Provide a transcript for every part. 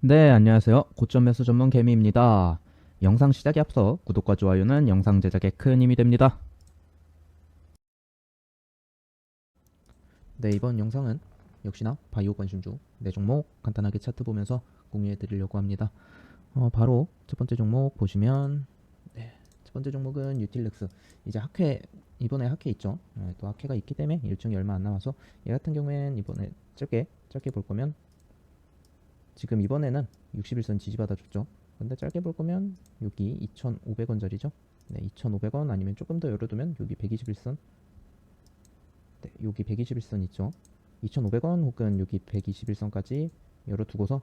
네, 안녕하세요. 고점 매수 전문 개미입니다. 영상 시작에 앞서 구독과 좋아요는 영상 제작에 큰 힘이 됩니다. 네, 이번 영상은 역시나 바이오 관심주 네 종목 간단하게 차트 보면서 공유해 드리려고 합니다. 어, 바로 첫 번째 종목 보시면 네, 첫 번째 종목은 유틸렉스. 이제 학회 이번에 학회 있죠. 네, 또 학회가 있기 때문에 일정이 얼마 안 남아서 얘 같은 경우엔 이번에 짧게 짧게 볼 거면 지금 이번에는 61선 지지받아 줬죠. 근데 짧게 볼 거면 여기 2,500원짜리죠. 네, 2,500원 아니면 조금 더 열어두면 여기 121선. 네, 여기 121선 있죠. 2,500원 혹은 여기 121선까지 열어두고서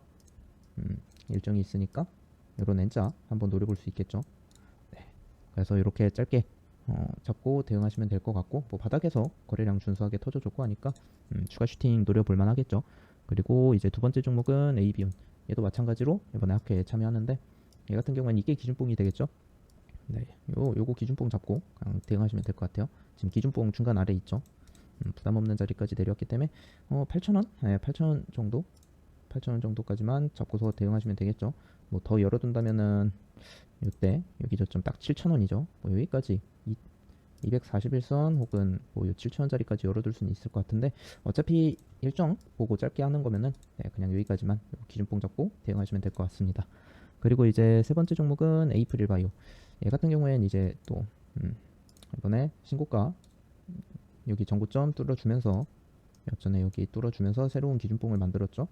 음, 일정이 있으니까 요런 N자 한번 노려볼 수 있겠죠. 네, 그래서 이렇게 짧게 어, 잡고 대응하시면 될 것 같고 뭐 바닥에서 거래량 준수하게 터져줬고 하니까 음, 추가 슈팅 노려볼 만하겠죠. 그리고 이제 두 번째 종목은 AB온. 얘도 마찬가지로 이번에 학회에 참여하는데 얘 같은 경우는 이게 기준봉이 되겠죠. 네, 요 요거 기준봉 잡고 그냥 대응하시면 될 것 같아요. 지금 기준봉 중간 아래 있죠. 음, 부담 없는 자리까지 내려왔기 때문에 어 8,000원, 네, 8,000원 정도, 8,000원 정도까지만 잡고서 대응하시면 되겠죠. 뭐 더 열어둔다면은 이때 여기 저점 딱 7,000원이죠. 뭐 여기까지 이, 241선 혹은 뭐 7,000원짜리까지 열어둘 수는 있을 것 같은데 어차피 일정 보고 짧게 하는 거면은 네, 그냥 여기까지만 기준봉 잡고 대응하시면 될 것 같습니다. 그리고 이제 세 번째 종목은 에이프릴 바이오. 얘 같은 경우엔 이제 또 음, 이번에 신고가 여기 전고점 뚫어주면서 여전에 여기 뚫어주면서 새로운 기준봉을 만들었죠.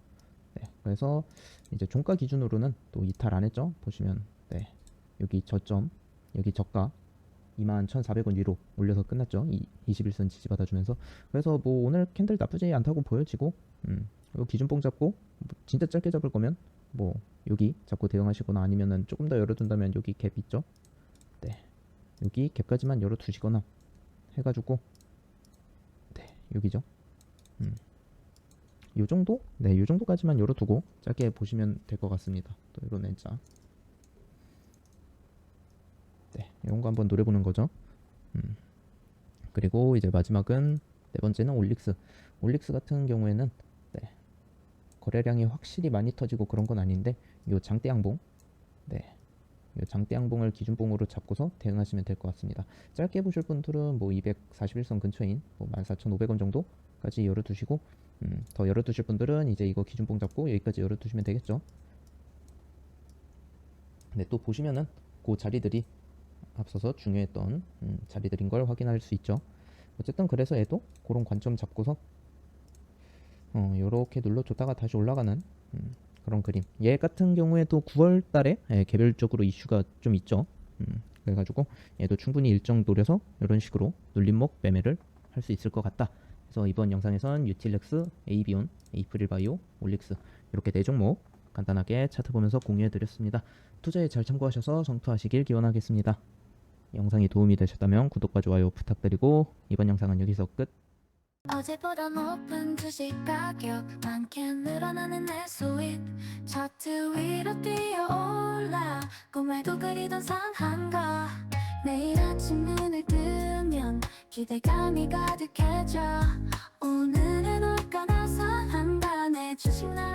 네, 그래서 이제 종가 기준으로는 또 이탈 안 했죠. 보시면 네, 여기 저점 여기 저가 21,400원 위로 올려서 끝났죠. 이 21선 지지받아주면서 그래서 뭐 오늘 캔들 나쁘지 않다고 보여지고 음, 요 기준봉 잡고 뭐 진짜 짧게 잡을 거면 뭐 여기 잡고 대응하시거나 아니면은 조금 더 열어둔다면 여기 갭 있죠. 네, 여기 갭까지만 열어두시거나 해가지고 네 여기죠. 음, 요 정도? 네, 요 정도까지만 열어두고 짧게 보시면 될 것 같습니다. 또 이런 N자. 네, 이런 거 한번 노려보는 거죠. 음. 그리고 이제 마지막은 네 번째는 올릭스. 올릭스 같은 경우에는 네, 거래량이 확실히 많이 터지고 그런 건 아닌데 요 장대 양봉, 네, 요 장대 양봉을 기준봉으로 잡고서 대응하시면 될 것 같습니다. 짧게 보실 분들은 뭐 241선 근처인 뭐 14,500원 정도까지 열어두시고 음, 더 열어두실 분들은 이제 이거 기준봉 잡고 여기까지 열어두시면 되겠죠. 네, 또 보시면은 그 자리들이 앞서서 중요했던 음, 자리들인 걸 확인할 수 있죠. 어쨌든 그래서 얘도 그런 관점 잡고서 어, 요렇게 눌러줬다가 다시 올라가는 음, 그런 그림. 얘 같은 경우에도 9월 달에 예, 개별적으로 이슈가 좀 있죠. 음, 그래가지고 얘도 충분히 일정 노려서 이런 식으로 눌림목 매매를 할 수 있을 것 같다. 그래서 이번 영상에선 유틸렉스, 에이비온, 에이프릴바이오, 올릭스 이렇게 네 종목 간단하게 차트 보면서 공유해드렸습니다. 투자에 잘 참고하셔서 성투하시길 기원하겠습니다. 영상이 도움이 되셨다면 구독과 좋아요 부탁드리고 이번 영상은 여기서 끝. 어제보다 높은 주식 가격 많게 늘어나는 내 수입 차트 위로 뛰어올라 꿈에도 그리던 상한가. 내일 아침 눈을 뜨면 기대감이 가득해져. 오늘은 올까 나서 한다 내 주식 날아